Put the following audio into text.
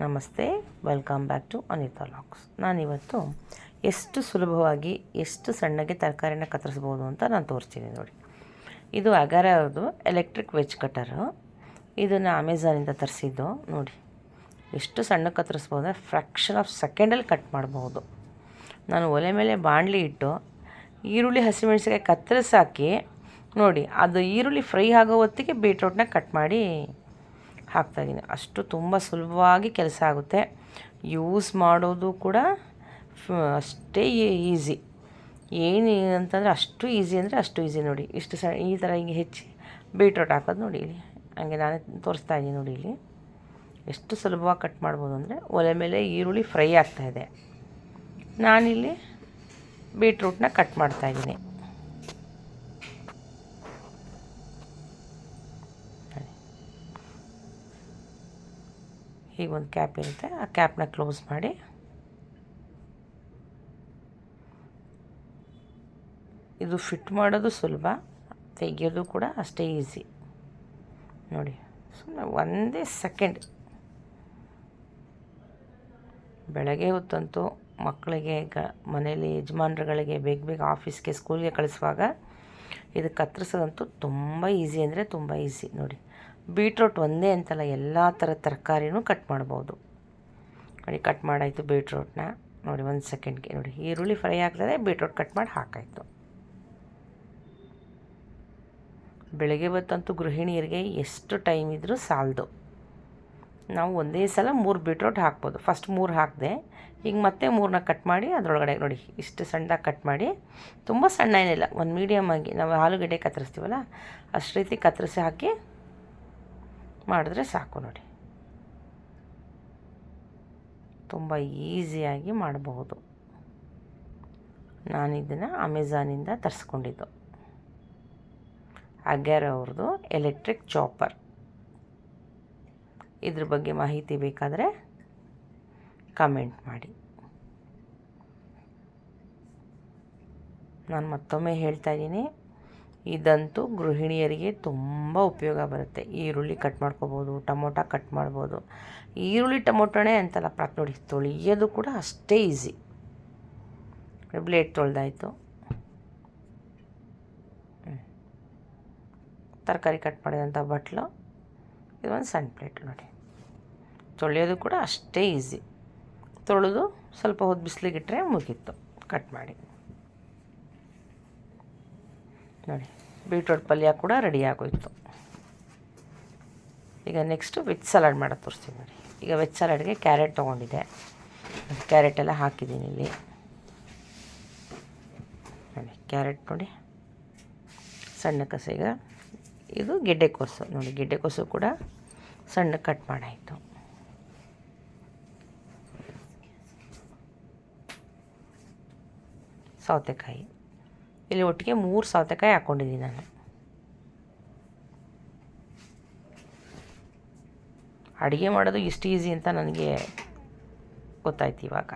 ನಮಸ್ತೆ welcome back to Anitha locks ನಾನಿವತ್ತು ಎಷ್ಟು ಸುಲಭವಾಗಿ ಎಷ್ಟು ಸಣ್ಣಗೆ ತರಕಾರಿನ ಕತ್ತರಿಸ್ಬೋದು ಅಂತ ನಾನು ತೋರಿಸ್ತೀನಿ ನೋಡಿ. ಇದು ಅಗಾರದು ಎಲೆಕ್ಟ್ರಿಕ್ ವೆಜ್ ಕಟರು ಇದನ್ನು ಅಮೆಝಾನಿಂದ ತರಿಸಿದ್ದು, ನೋಡಿ. ಎಷ್ಟು ಸಣ್ಣ ಕತ್ತರಿಸ್ಬೋದು ಅಂದರೆ ಫ್ರ್ಯಾಕ್ಷನ್ ಆಫ್ ಸೆಕೆಂಡಲ್ಲಿ ಕಟ್ ಮಾಡ್ಬೋದು. ನಾನು ಒಲೆ ಮೇಲೆ ಬಾಣಲಿ ಇಟ್ಟು ಈರುಳ್ಳಿ ಹಸಿಮೆಣಸಿಕಾಯಿ ಕತ್ತರಿಸಾಕಿ, ನೋಡಿ, ಅದು ಈರುಳ್ಳಿ ಫ್ರೈ ಆಗೋ ಹೊತ್ತಿಗೆ ಬೀಟ್ರೋಟ್ನ ಕಟ್ ಮಾಡಿ ಹಾಕ್ತಾಯಿದ್ದೀನಿ ಅಷ್ಟು ತುಂಬ ಸುಲಭವಾಗಿ ಕೆಲಸ ಆಗುತ್ತೆ. ಯೂಸ್ ಮಾಡೋದು ಕೂಡ ಅಷ್ಟೇ ಈಸಿ ಏನು ಅಂತಂದರೆ ಅಷ್ಟು ಈಸಿ ಅಂದರೆ ಅಷ್ಟು ಈಸಿ ನೋಡಿ. ಇಷ್ಟು ಸ, ಈ ಥರ ಹಿಂಗೆ ಹೆಚ್ಚಿ ಬೀಟ್ರೋಟ್ ಹಾಕೋದು ನೋಡಿ ಇಲ್ಲಿ. ಹಂಗೆ ನಾನೇ ತೋರಿಸ್ತಾ ಇದ್ದೀನಿ ನೋಡಿ ಇಲ್ಲಿ. ಎಷ್ಟು ಸುಲಭವಾಗಿ ಕಟ್ ಮಾಡ್ಬೋದು ಅಂದರೆ ಒಲೆ ಮೇಲೆ ಈರುಳ್ಳಿ ಫ್ರೈ ಆಗ್ತಾಯಿದೆ ನಾನಿಲ್ಲಿ ಬೀಟ್ರೂಟ್ನ ಕಟ್ ಮಾಡ್ತಾಯಿದ್ದೀನಿ ಹೀಗೆ ಒಂದು ಕ್ಯಾಪ್ ಇರುತ್ತೆ, ಆ ಕ್ಯಾಪ್ನ ಕ್ಲೋಸ್ ಮಾಡಿ. ಇದು ಫಿಟ್ ಮಾಡೋದು ಸುಲಭ, ತೆಗೆಯೋದು ಕೂಡ ಅಷ್ಟೇ ಈಸಿ. ನೋಡಿ ಸುಮ್ಮನೆ ಒಂದೇ ಸೆಕೆಂಡ್. ಬೆಳಗ್ಗೆ ಹೊತ್ತಂತೂ ಮಕ್ಕಳಿಗೆ, ಗ ಮನೇಲಿ ಯಜಮಾನ್ರುಗಳಿಗೆ ಬೇಗ ಬೇಗ ಆಫೀಸ್ಗೆ, ಸ್ಕೂಲ್ಗೆ ಕಳಿಸುವಾಗ ಇದು ಕತ್ತರಿಸೋದಂತೂ ತುಂಬ ಈಸಿ ಅಂದರೆ ತುಂಬ ಈಸಿ ನೋಡಿ. ಬೀಟ್ರೋಟ್ ಒಂದೇ ಅಂತಲ್ಲ ಎಲ್ಲ ಥರದ ತರಕಾರಿನೂ ಕಟ್ ಮಾಡ್ಬೋದು. ನೋಡಿ ಕಟ್ ಮಾಡಾಯಿತು ಬೀಟ್ರೋಟ್ನ ನೋಡಿ, ಒಂದು ಸೆಕೆಂಡ್ಗೆ ನೋಡಿ, ಈರುಳ್ಳಿ ಫ್ರೈ ಆಗ್ತದೆ ಬೀಟ್ರೋಟ್ ಕಟ್ ಮಾಡಿ ಹಾಕಾಯಿತು. ಬೆಳಗ್ಗೆ ಹೊತ್ತಂತೂ ಗೃಹಿಣಿಯರಿಗೆ ಎಷ್ಟು ಟೈಮ್ ಇದ್ದರೂ ಸಾಲದು. ನಾವು ಒಂದೇ ಸಲ ಮೂರು ಬೀಟ್ರೋಟ್ ಹಾಕ್ಬೋದು. ಫಸ್ಟ್ ಮೂರು ಹಾಕಿದೆ, ಈಗ ಮತ್ತೆ ಮೂರನ್ನ ಕಟ್ ಮಾಡಿ ಅದರೊಳಗಡೆ ನೋಡಿ, ಇಷ್ಟು ಸಣ್ಣದಾಗಿ ಕಟ್ ಮಾಡಿ. ತುಂಬ ಸಣ್ಣ ಏನಿಲ್ಲ, ಒಂದು ಮೀಡಿಯಮ್ ಆಗಿ, ನಾವು ಆಲೂಗಡ್ಡೆ ಕತ್ತರಿಸ್ತೀವಲ್ಲ, ಅಷ್ಟು ರೀತಿ ಕತ್ತರಿಸಿ ಹಾಕಿ ಮಾಡಿದ್ರೆ ಸಾಕು ನೋಡಿ. ತುಂಬ ಈಸಿಯಾಗಿ ಮಾಡಬಹುದು. ನಾನು ಇದನ್ನು ಅಮೆಝಾನಿಂದ ತರಿಸ್ಕೊಂಡಿದ್ದು. ಅಗ್ಯಾರ ಅವ್ರದ್ದು ಎಲೆಕ್ಟ್ರಿಕ್ ಚಾಪರ್. ಇದ್ರ ಬಗ್ಗೆ ಮಾಹಿತಿ ಬೇಕಾದರೆ ಕಮೆಂಟ್ ಮಾಡಿ. ನಾನು ಮತ್ತೊಮ್ಮೆ ಹೇಳ್ತಾ ಇದ್ದೀನಿ, ಇದಂತೂ ಗೃಹಿಣಿಯರಿಗೆ ತುಂಬ ಉಪಯೋಗ ಬರುತ್ತೆ. ಈರುಳ್ಳಿ ಕಟ್ ಮಾಡ್ಕೋಬೋದು, ಟೊಮೊಟ ಕಟ್ ಮಾಡ್ಬೋದು. ಈರುಳ್ಳಿ ಟೊಮೊಟೊನೇ ಅಂತಲ್ಲ, ಪ್ರಾಕ್ ನೋಡಿ, ತೊಳೆಯೋದು ಕೂಡ ಅಷ್ಟೇ ಈಸಿ ಬ್ಲೇಡ್ ತೊಳೆದಾಯಿತು. ತರಕಾರಿ ಕಟ್ ಮಾಡಿದಂಥ ಬಟ್ಲು. ಇದು ಒಂದು ಸಣ್ಣ ಪ್ಲೇಟ್ ನೋಡಿ. ತೊಳೆಯೋದು ಕೂಡ ಅಷ್ಟೇ ಈಸಿ. ತೊಳೆದು ಸ್ವಲ್ಪ ಹೊತ್ತು ಬಿಸಿಲಿಗಿಟ್ರೆ ಮುಗೀತು ಕಟ್ ಮಾಡಿ. ನೋಡಿ, ಬೀಟ್ರೋಟ್ ಪಲ್ಯ ಕೂಡ ರೆಡಿ ಆಗೋಯ್ತು. ಈಗ ನೆಕ್ಸ್ಟು ವೆಜ್ ಸಲಾಡ್ ಮಾಡೋದು ತೋರಿಸ್ತೀನಿ ನೋಡಿ. ಈಗ ವೆಜ್ ಸಲಾಡ್ಗೆ ಕ್ಯಾರೆಟ್ ತೊಗೊಂಡಿದ್ದೆ. ಕ್ಯಾರೆಟ್ ಎಲ್ಲ ಹಾಕಿದ್ದೀನಿ ಇಲ್ಲಿ. ನೋಡಿ, ಕ್ಯಾರೆಟ್ ನೋಡಿ. ಸಣ್ಣ ಕಸ ಈಗ. ಇದು ಗೆಡ್ಡೆಕೋಸು ನೋಡಿ ಗೆಡ್ಡೆಕೋಸು ಕೂಡ ಸಣ್ಣ ಕಟ್ ಮಾಡಾಯಿತು ಸೌತೆಕಾಯಿ ಇಲ್ಲಿ ಒಟ್ಟಿಗೆ ಮೂರು ಸೌತೆಕಾಯಿ ಹಾಕ್ಕೊಂಡಿದ್ದೀನಿ ನಾನು. ಅಡುಗೆ ಮಾಡೋದು ಇಷ್ಟು ಈಸಿ ಅಂತ ನನಗೆ ಗೊತ್ತಾಯ್ತು ಇವಾಗ.